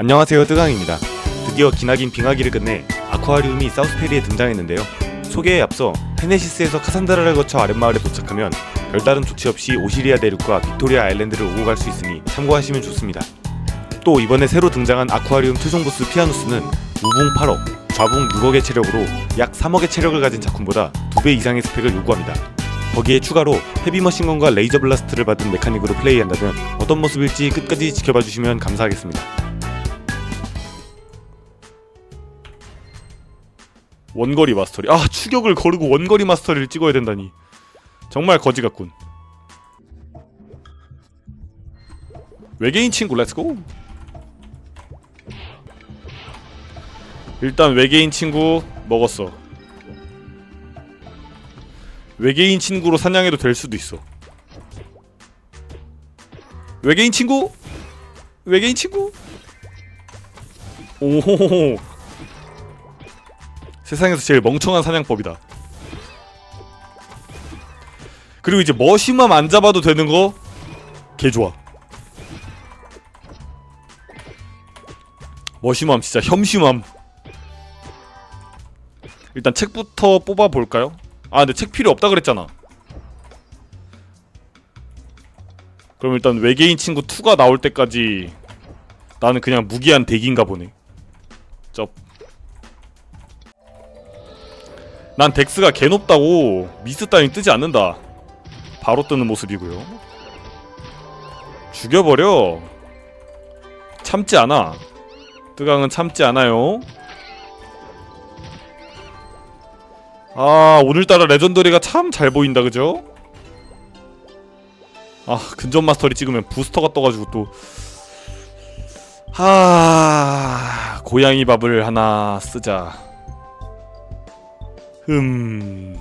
안녕하세요 뜨강입니다. 드디어 기나긴 빙하기를 끝내 아쿠아리움이 사우스페리에 등장했는데요. 소개에 앞서 헤네시스에서 카산드라를 거쳐 아랫마을에 도착하면 별다른 조치 없이 오시리아 대륙과 빅토리아 아일랜드를 오고 갈 수 있으니 참고하시면 좋습니다. 또 이번에 새로 등장한 아쿠아리움 최종 보스 피아누스는 우봉 8억, 좌붕 6억의 체력으로 약 3억의 체력을 가진 작품보다 2배 이상의 스펙을 요구합니다. 거기에 추가로 헤비머신건과 레이저 블라스트를 받은 메카닉으로 플레이한다면 어떤 모습일지 끝까지 지켜봐 주시면 감사하겠습니다. 원거리 마스터리. 아 추격을 거르고 원거리 마스터리를 찍어야 된다니. 정말 거지 같군. 외계인 친구 렛츠고 일단 외계인 친구 먹었어. 외계인 친구로 사냥해도 될 수도 있어. 외계인 친구? 외계인 친구? 오호호호. 세상에서 제일 멍청한 사냥법이다. 그리고 이제 머시만 안 잡아도 되는 거 개좋아. 머시맘 진짜 혐시맘 일단 책부터 뽑아볼까요? 아 근데 책 필요 없다 그랬잖아 그럼 일단 외계인 친구 2가 나올 때까지 나는 그냥 무기한 대기인가 보네 쩝 난 덱스가 개 높다고 미스 따윈 뜨지 않는다. 바로 뜨는 모습이고요. 죽여버려. 참지 않아. 뜨강은 참지 않아요. 아 오늘따라 레전더리가 참 잘 보인다 그죠? 아 근접 마스터리 찍으면 부스터가 떠가지고 또 하... 고양이 밥을 하나 쓰자 음.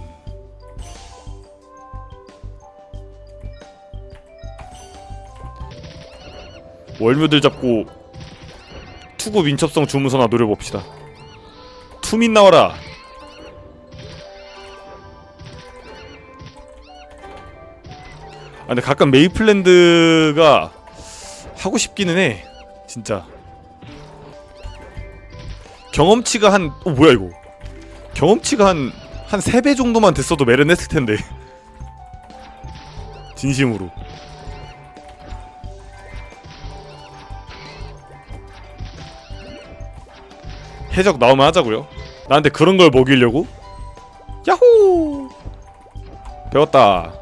월묘들 잡고 투구 민첩성 주문서나 노려봅시다. 투민 나와라. 아 근데 가끔 메이플랜드가 하고 싶기는 해. 진짜. 경험치가 한.. 어 뭐야 이거 경험치가 한, 한 3배 정도만 됐어도 매련했을 텐데. 진심으로. 해적 나오면 하자고요. 나한테 그런 걸 먹이려고? 야호! 배웠다.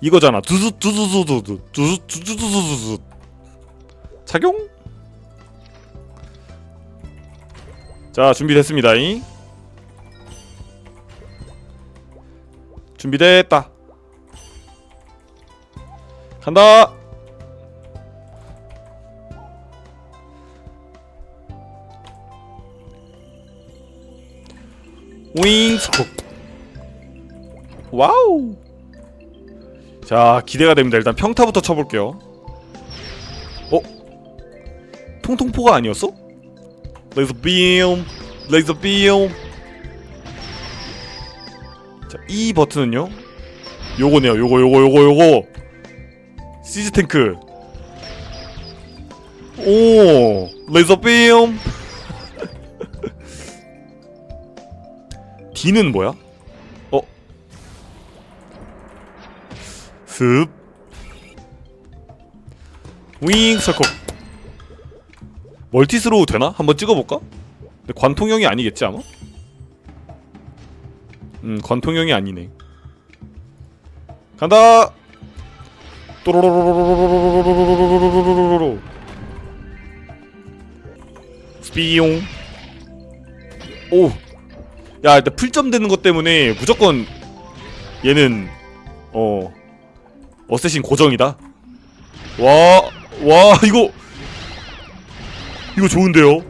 이거잖아. 두두 두두두두 두두두두두두. 착용? 자 준비됐습니다. 이 준비됐다. 간다. 오잉 스콕 와우. 자 기대가 됩니다. 일단 평타부터 쳐볼게요. 어? 통통포가 아니었어? 레이저 빔 레이저 빔 자, 이 버튼은요? 요거네요. 요거 요거 요거 요거. 시즈 탱크. 오 레이저 빔 D는 뭐야? 어? 습. 윙, 서커 멀티스로우 되나? 한번 찍어볼까? 근데 관통형이 아니겠지 아마? 음 관통형이 아니네 간다! 삐용 오! 야 일단 풀점 되는 것 때문에 무조건 얘는 어 어쌔신 고정이다 와와 와, 이거 이거 좋은데요?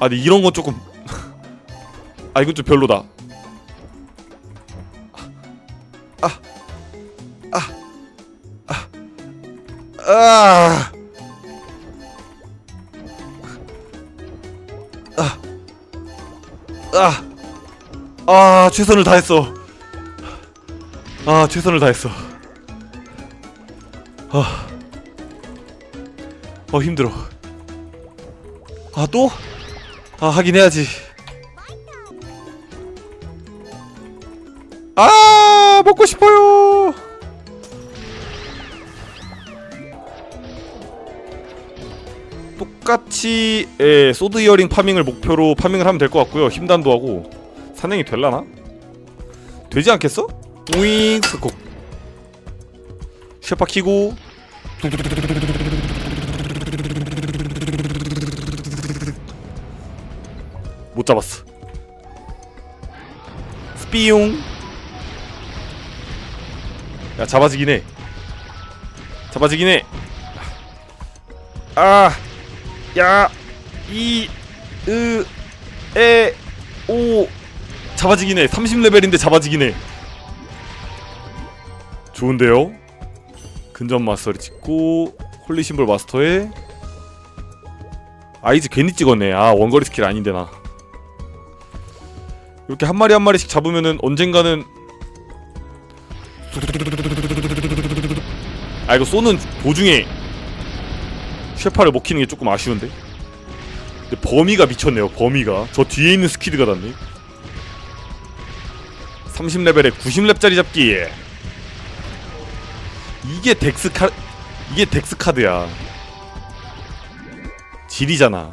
아, 근데 이런 건 조금 아 이건 좀 별로다. 아, 아, 아, 아. 아, 아 최선을 다했어. 아 최선을 다했어. 아, 어 힘들어 아 또? 아 하긴 해야지 아 먹고 싶어요 똑같이 예, 소드 이어링 파밍을 목표로 파밍을 하면 될 것 같고요 힘단도 하고 산행이 될라나? 되지 않겠어? 윙 스콕 쉐파 키고 못 잡았어 스피용 야 잡아지긴 해 잡아지긴 해 아, 야, 이, 으, 에, 오, 잡아지긴 해. 30레벨인데 잡아지긴 해. 좋은데요? 근접 마스터를 찍고 홀리 심볼 마스터에 아이즈 괜히 찍었네. 아 원거리 스킬 아닌데 나. 이렇게 한 마리 한 마리씩 잡으면은 언젠가는 아 이거 쏘는 도중에 쉐파를 먹히는 게 조금 아쉬운데. 근데 범위가 미쳤네요. 범위가 저 뒤에 있는 스키드가 닿네. 30레벨에 90렙짜리 잡기. 이게 덱스 카 이게 덱스 카드야. 질이잖아.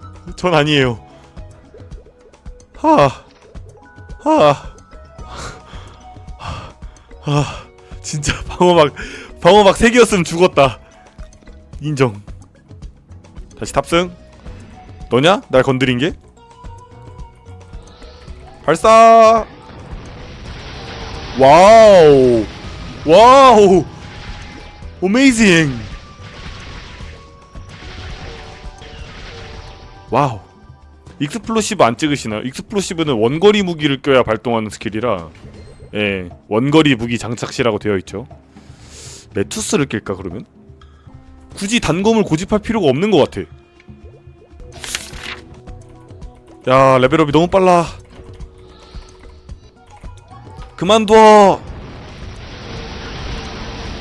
전 아니에요. 하. 하. 아 진짜 방어막 방어막 3개였으면 죽었다 인정 다시 탑승 너냐? 날 건드린 게? 발사 와우 와우 어메이징 와우 익스플로시브 안 찍으시나요? 익스플로시브는 원거리 무기를 껴야 발동하는 스킬이라 예, 원거리 무기 장착시라고 되어 있죠. 메투스를 낄까 그러면? 굳이 단검을 고집할 필요가 없는 것 같아. 야 레벨업이 너무 빨라. 그만둬.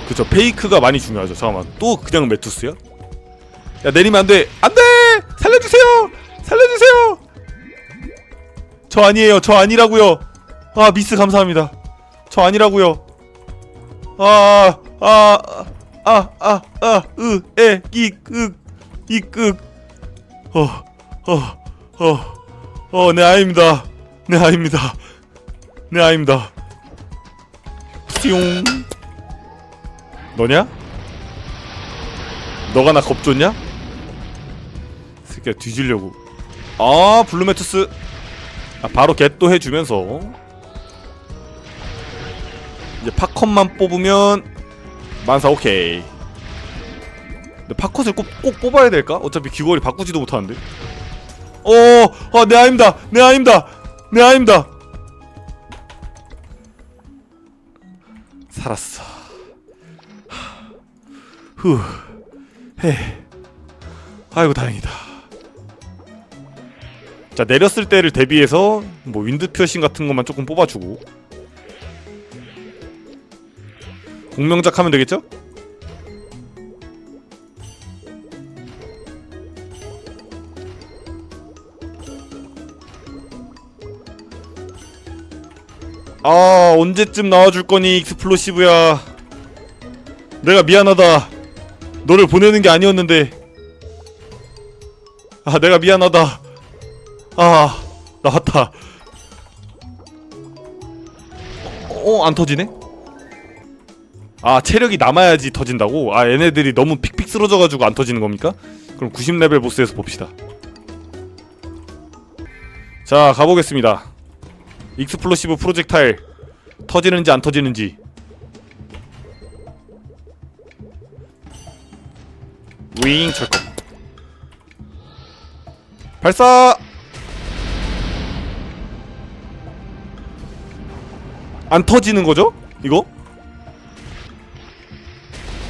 그쵸 페이크가 많이 중요하죠. 잠깐만 또 그냥 메투스야? 야 내리면 안 돼. 안 돼. 살려주세요. 살려주세요. 저 아니에요. 저 아니라고요. 아 미스 감사합니다. 저 아니라고요. 아, 아, 아, 아, 아, 으, 에, 이, 으, 이, 으, 어, 어, 어, 어, 내 아입니다. 내 아입니다. 내 아입니다. 띠용. 너냐? 너가 나 겁줬냐? 새끼야 뒤지려고. 아, 블루메투스. 아, 바로 겟도 해주면서. 이제 팝컷만 뽑으면 만사 오케이. 근데 팝컷을 꼭, 꼭 뽑아야 될까? 어차피 귀걸이 바꾸지도 못하는데. 어, 어, 내 아입니다. 내 아입니다. 내 아입니다. 살았어. 후해 아이고 다행이다 자 내렸을 때를 대비해서 뭐 윈드 표신 같은 것만 조금 뽑아주고. 공명작 하면 되겠죠? 아 언제쯤 나와줄 거니 익스플로시브야? 내가 미안하다. 너를 보내는 게 아니었는데. 아 내가 미안하다 아 나왔다. 어 안 터지네? 아 체력이 남아야지 터진다고? 아 얘네들이 너무 픽픽 쓰러져가지고 안 터지는 겁니까? 그럼 90레벨 보스에서 봅시다. 자 가보겠습니다. 익스플로시브 프로젝타일. 터지는지 안 터지는지. 윙 철컥 발사 안 터지는 거죠? 이거?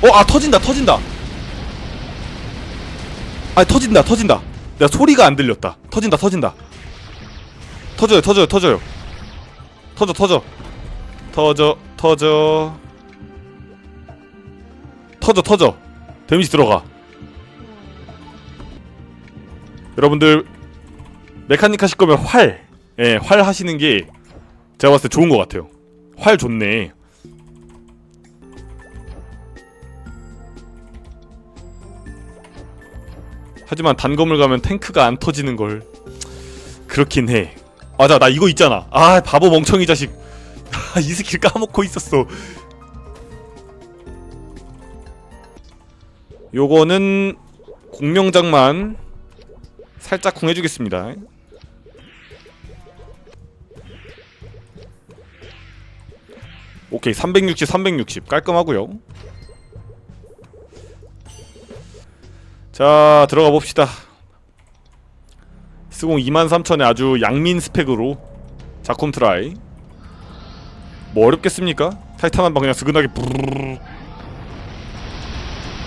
어, 아 터진다, 터진다. 아, 터진다, 터진다. 내가 소리가 안 들렸다. 터진다, 터진다. 터져요, 터져요, 터져요. 터져, 터져. 터져, 터져. 터져, 터져. 데미지 들어가. 여러분들 메카닉 하실 거면 활, 예, 활 하시는 게 제가 봤을 때 좋은 것 같아요. 활 좋네. 하지만 단검을 가면 탱크가 안 터지는 걸 그렇긴 해. 맞아, 나 이거 있잖아. 아, 바보 멍청이 자식. 아, 이 스킬 까먹고 있었어. 요거는 공명장만 살짝 궁해주겠습니다. 오케이 360 360 깔끔하고요. 자 들어가 봅시다. 스공 23,000에 아주 양민 스펙으로 작콤 트라이. 뭐 어렵겠습니까? 타이탄 한 방 그냥 스근하게 부르르르.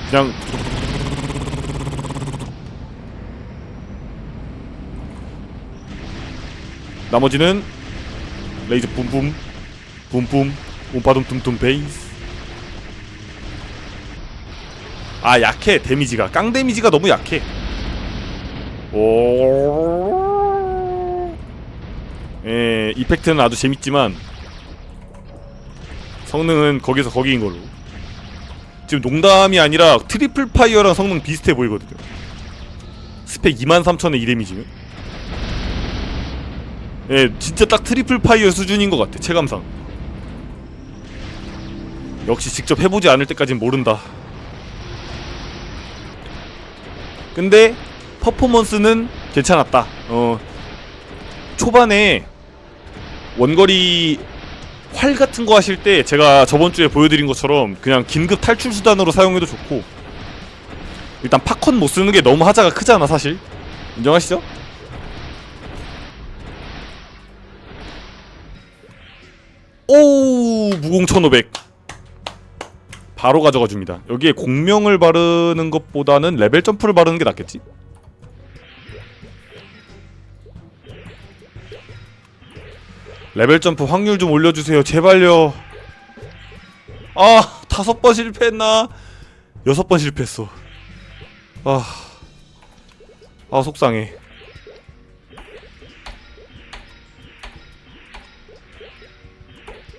그냥 나머지는 레이저 붐붐 붐붐 옴빠둠 둠둠 베이스. 아 약해. 데미지가. 깡 데미지가 너무 약해. 오. 예, 이펙트는 아주 재밌지만 성능은 거기서 거기인 걸로. 지금 농담이 아니라 트리플 파이어랑 성능 비슷해 보이거든요. 스펙 23,000의 이 데미지면 예 진짜 딱 트리플 파이어 수준인 것 같아 체감상 역시 직접 해보지 않을 때까진 모른다. 근데 퍼포먼스는 괜찮았다. 어 초반에 원거리 활 같은 거 하실 때 제가 저번 주에 보여드린 것처럼 그냥 긴급 탈출 수단으로 사용해도 좋고 일단 팝콘 못 쓰는 게 너무 하자가 크잖아 사실 인정하시죠? 오 무공 1500 바로 가져가 줍니다. 여기에 공명을 바르는 것보다는 레벨 점프를 바르는 게 낫겠지? 레벨 점프 확률 좀 올려주세요. 제발요. 아, 다섯 번 실패했나? 여섯 번 실패했어. 아, 아 속상해.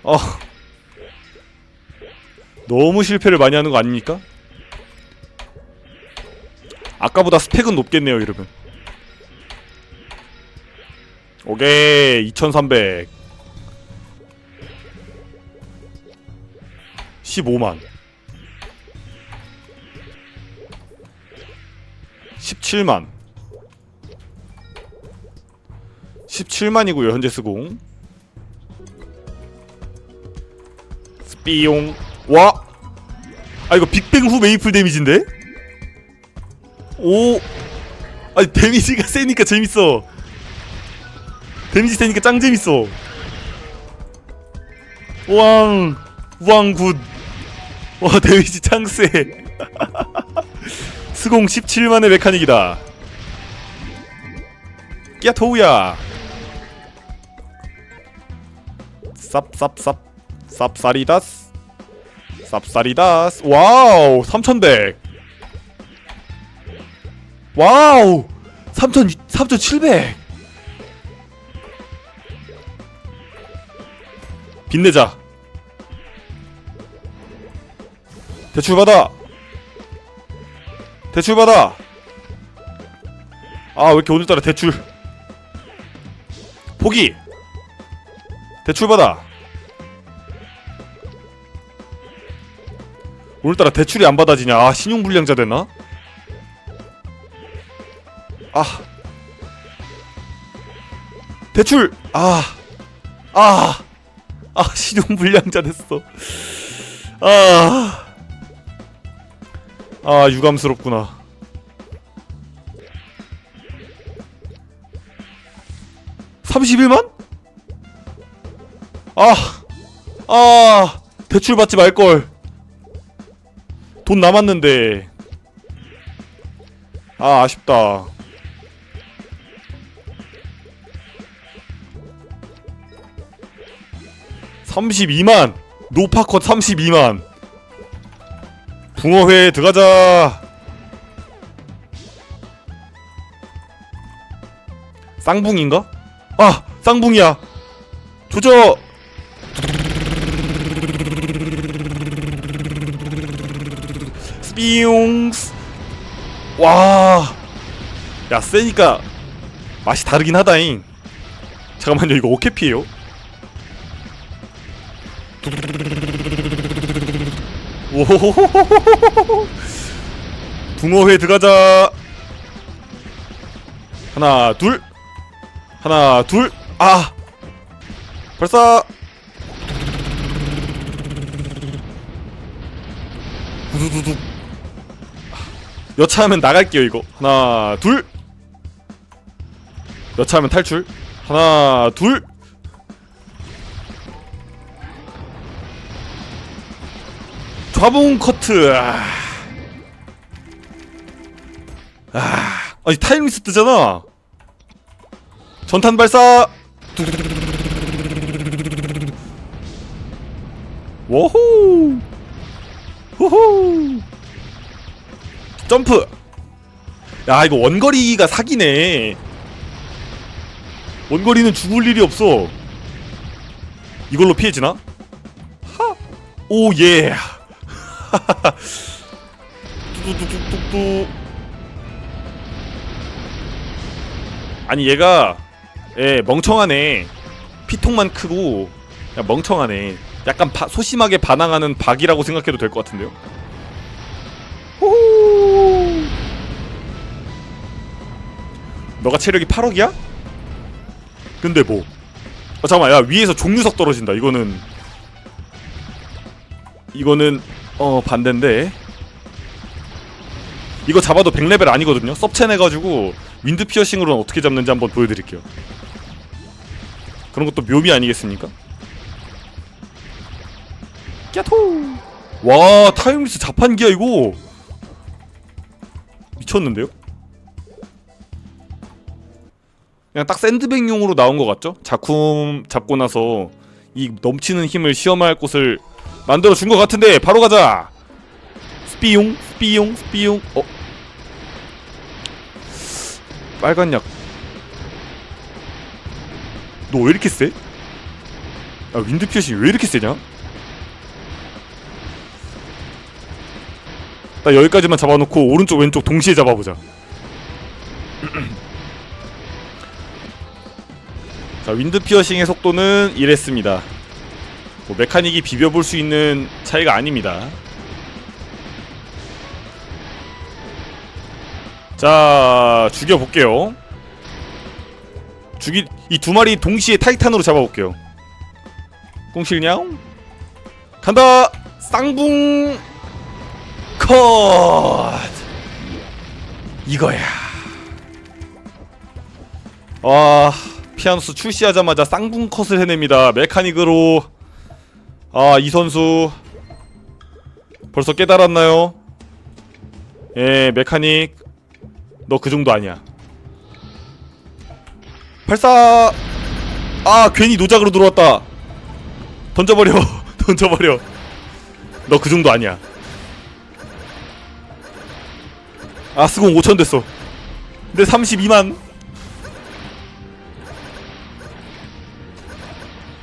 아. 너무 실패를 많이 하는 거 아닙니까? 아까보다 스펙은 높겠네요 이러면. 오케이 2300 15만. 17만. 17만이고요 현재 스공. 스피용 와! 아 이거 빅뱅 후 메이플 데미지인데? 오! 아니 데미지가 세니까 재밌어 데미지 세니까 짱 재밌어 왕! 왕 굿! 와 데미지 짱 세 스공 17만의 메카닉이다 끼야토우야 쌉쌉쌉 쌉싸리다스 쌉싸리다스 와우 3100 와우 3000 3700 빛내자. 대출 받아. 대출 받아. 아 왜 이렇게 오늘따라 대출? 포기. 대출 받아 오늘따라 대출이 안 받아지냐? 아 신용불량자 됐나? 아. 대출! 아아아 신용불량자 됐어. 아아 유감스럽구나. 31만? 아, 아, 대출 받지 말걸. 돈 남았는데. 아, 아쉽다. (32만) 노파컷 (32만) 붕어회 들어가자 쌍붕인가? 아 쌍붕이야 조져 스피용스. 와야 세니까 맛이 다르긴 하다잉. 잠깐만요 이거 오케피에요? 붕어회 들어가자 하나 둘 하나 둘아 발사 두두두둑 여차하면 나갈게요 이거. 하나 둘. 여차하면 탈출. 하나 둘. 좌봉 커트. 아, 아. 아니 타임리스 뜨잖아. 전탄 발사. 워호. 호호 점프. 야 이거 원거리가 사기네. 원거리는 죽을 일이 없어. 이걸로 피해지나? 하! 오 예. 뚜두두두두두. 아니 얘가 예 멍청하네. 피통만 크고 야, 멍청하네. 약간 바, 소심하게 반항하는 박이라고 생각해도 될 것 같은데요 너가 체력이 8억이야? 근데 뭐? 어, 잠깐만 야 위에서 종류석 떨어진다. 이거는 이거는 어 반대인데. 이거 잡아도 100레벨 아니거든요? 섭첸 해가지고 윈드 피어싱으로는 어떻게 잡는지 한번 보여드릴게요. 그런 것도 묘미 아니겠습니까? 깨토! 와 타임리스 자판기야 이거! 미쳤는데요? 그냥 딱 샌드백용으로 나온 것 같죠? 작품 잡고 나서 이 넘치는 힘을 시험할 곳을 만들어 준 것 같은데 바로 가자 스피용 스피용 스피용 어 빨간 약. 너 왜 이렇게 세? 야 윈드 피어싱 왜 이렇게 세냐? 나 여기까지만 잡아놓고 오른쪽 왼쪽 동시에 잡아보자. 자 윈드 피어싱의 속도는 이랬습니다. 뭐 메카닉이 비벼볼 수 있는 차이가 아닙니다. 자 죽여볼게요. 죽이 이 두 마리 동시에 타이탄으로 잡아볼게요. 꽁실냥. 간다! 쌍붕! 컷! 이거야. 아 피아노스 출시하자마자 쌍붕 컷을 해냅니다 메카닉으로 아 이 선수 벌써 깨달았나요? 예 메카닉 너 그 정도 아니야. 발사! 아, 괜히 노작으로 들어왔다. 던져버려. 던져버려. 너 그 정도 아니야. 아, 스공 5천 됐어. 근데 32만.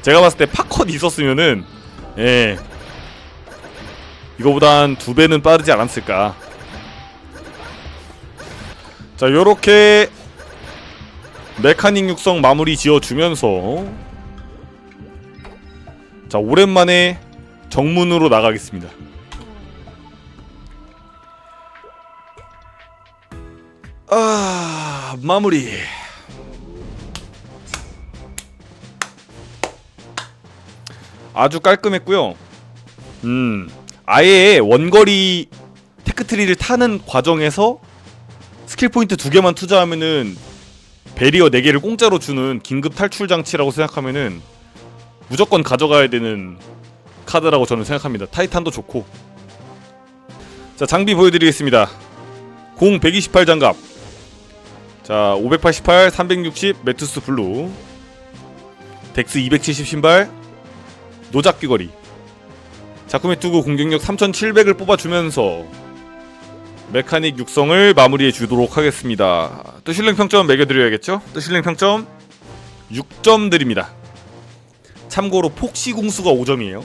제가 봤을 때 파컷 있었으면은, 예. 이거보단 두 배는 빠르지 않았을까. 자 요렇게 메카닉 육성 마무리 지어주면서 자 오랜만에 정문으로 나가겠습니다 아 마무리 아주 깔끔했고요 음 아예 원거리 테크트리를 타는 과정에서 스킬 포인트 두 개만 투자하면은 베리어 4개를 공짜로 주는 긴급 탈출 장치라고 생각하면은 무조건 가져가야 되는 카드라고 저는 생각합니다. 타이탄도 좋고. 자, 장비 보여드리겠습니다. 공 128 장갑. 자, 588, 360 매투스 블루. 덱스 270 신발. 노작 귀걸이. 자쿠메 투구 공격력 3700을 뽑아주면서 메카닉 육성을 마무리해 주도록 하겠습니다. 또 실력 평점 매겨드려야겠죠? 또 실력 평점 6점 드립니다. 참고로 폭시 공수가 5점이에요.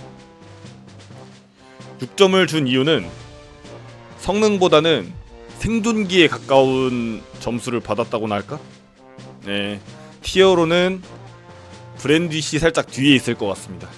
6점을 준 이유는 성능보다는 생존기에 가까운 점수를 받았다고나 할까? 네. 티어로는 브랜디시 살짝 뒤에 있을 것 같습니다.